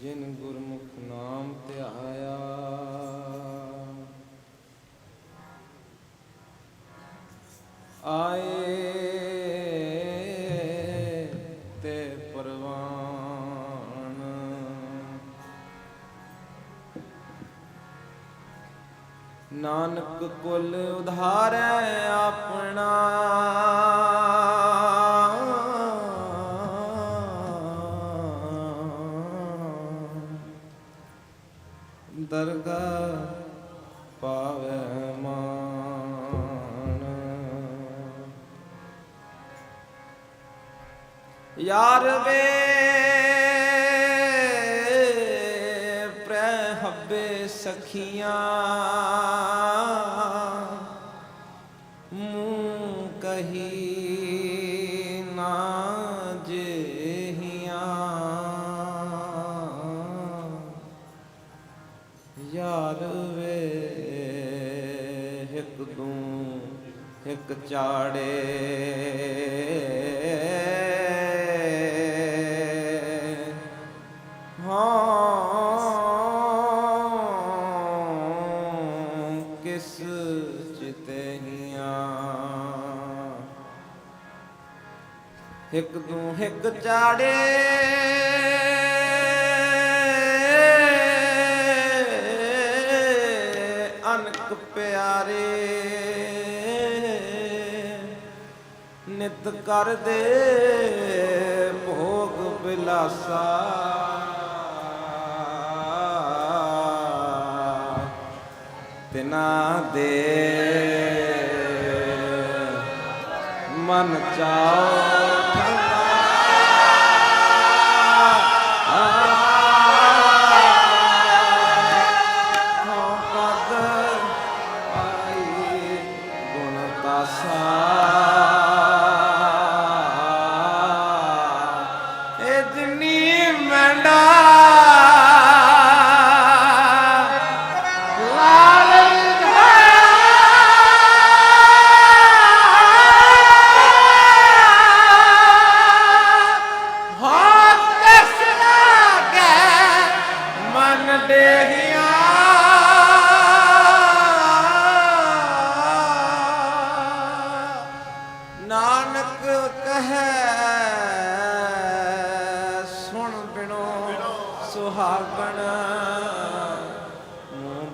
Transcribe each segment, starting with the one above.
ਜਿਨ ਗੁਰਮੁਖ ਨਾਮ ਧਿਆਇਆ। ਆਏ ਤੇ ਪਰਵਾਨ। ਨਾਨਕ ਕੁਲ ਉਧਾਰੈ ਆਪਣਾ। ਹੱਬੇ ਮੂੰਹ ਕਹੀ ਨਾ ਜਹੀਆਂ। ਯਾਰ ਵੇ ਇੱਕ ਦੂੰ ਇੱਕ ਚਾੜੇ। ਇੱਕ ਦੂ ਇੱਕ ਚਾੜੇ। ਅਨਕ ਪਿਆਰੇ। ਨਿਤ ਕਰਦੇ ਭੋਗ ਬਿਲਾਸਾ। ਤਿਨਾ ਦੇ ਮਨ ਚਾਓ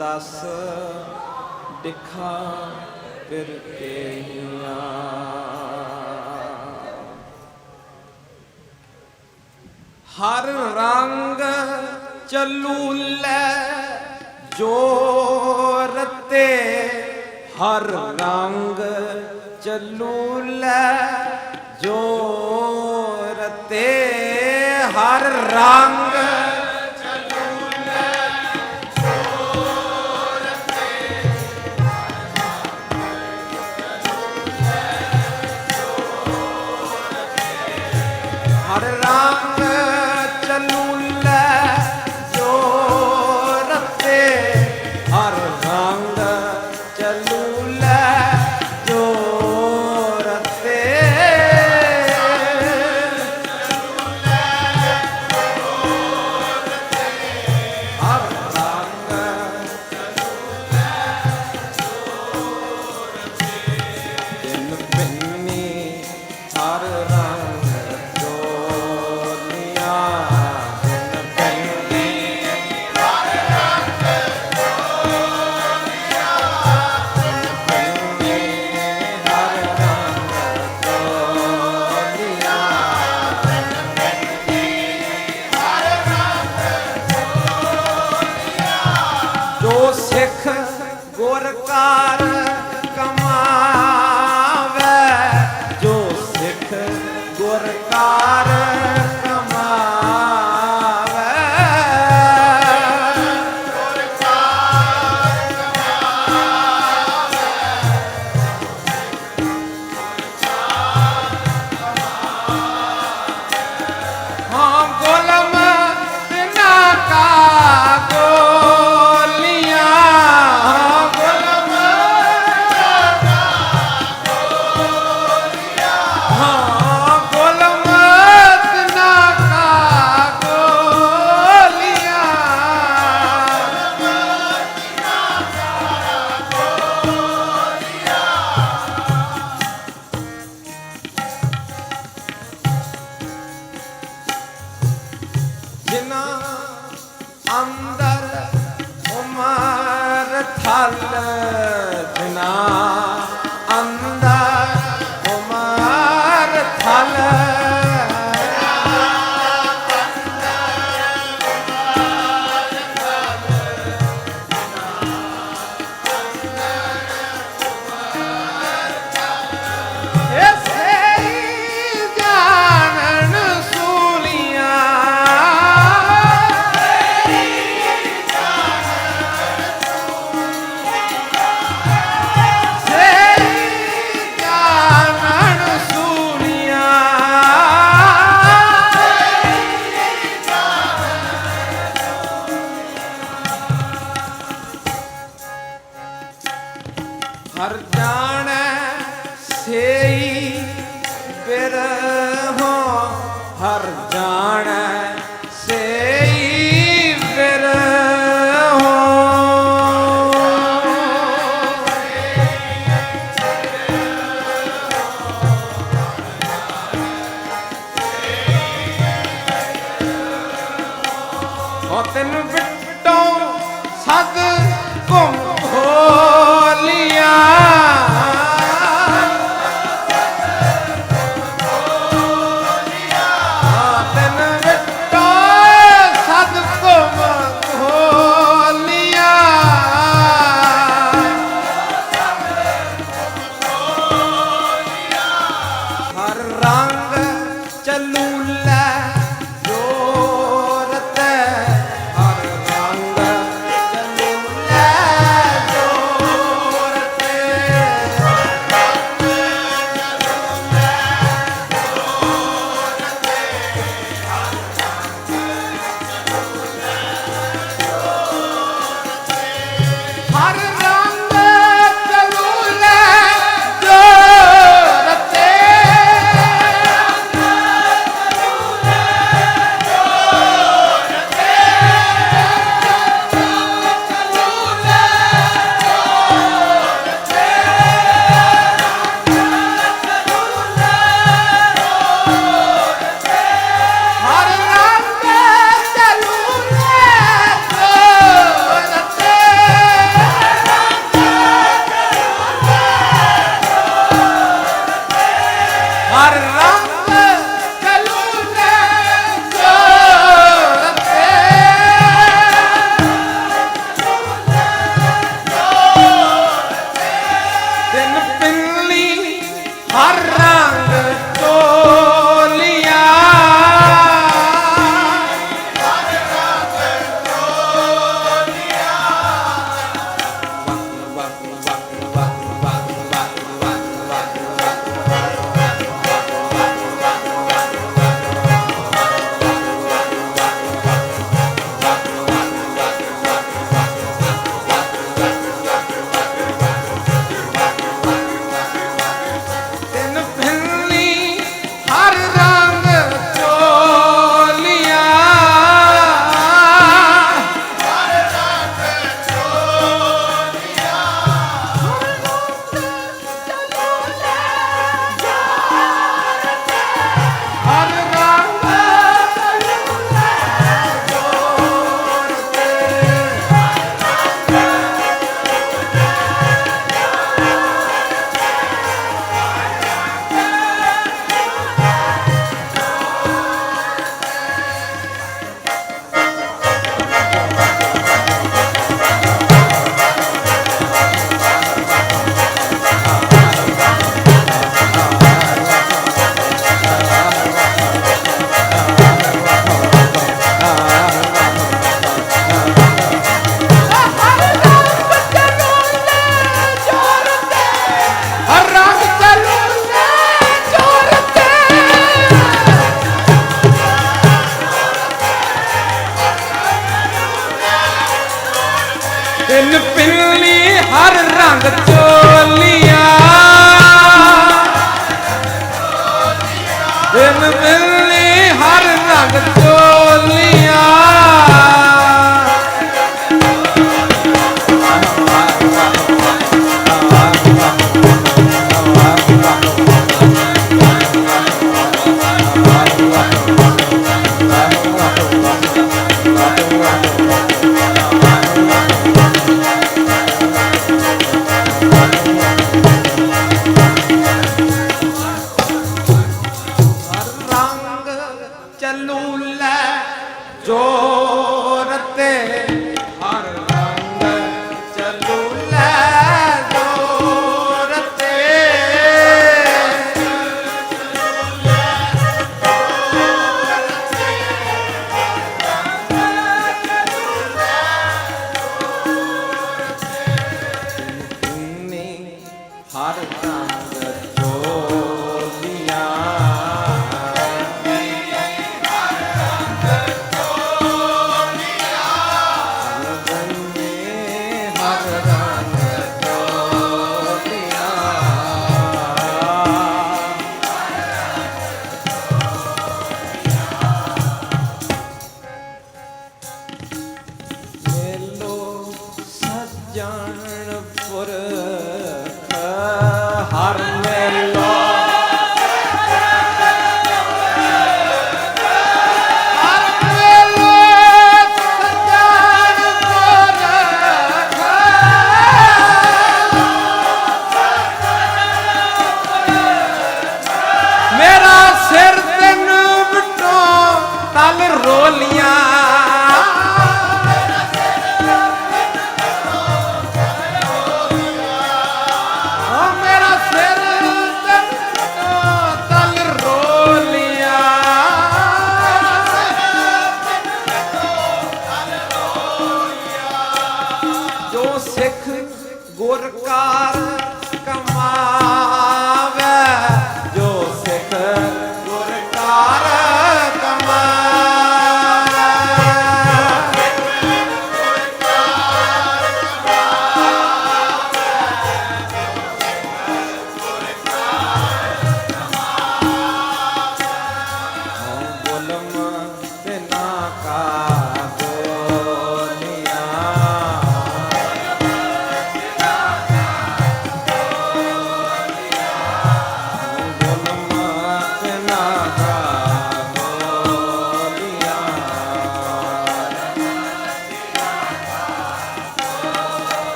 ਦਸ ਦਿਖਾ ਫਿਰ ਕੇਹੀਆਂ ਹਰ ਰੰਗ ਚੱਲੂ ਲੈ ਜੋ ਰਤੇ ਹਰ ਰੰਗ ਚੱਲੂ ਲੈ ਜੋ ਰਤੇ ਹਰ ਰੰਗ ਸਿੱਖ ਗੁਰ ਕਾਰ ਜਿਨਾ ਅੰਦਰ ਉਮਰ ਥਲ ਜਿਨਾ உள்ள ஜோரத்தே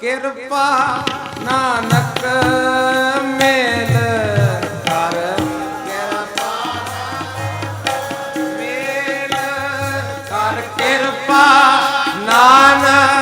ਕਿਰਪਾ ਨਾਨਕ ਮੇਲ ਕਰ। ਕਿਰਪਾ ਮੇਲ ਕਰ ਕਿਰਪਾ ਨਾਨਕ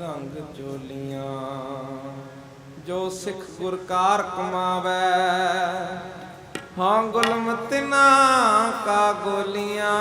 ਰੰਗ ਜੋਲੀਆਂ ਜੋ ਸਿੱਖ ਗੁਰਕਾਰ ਕਮਾਵੇ। ਹਾਂ ਗੁਲਮ ਤਿਨਾ ਕਾ ਗੋਲੀਆਂ।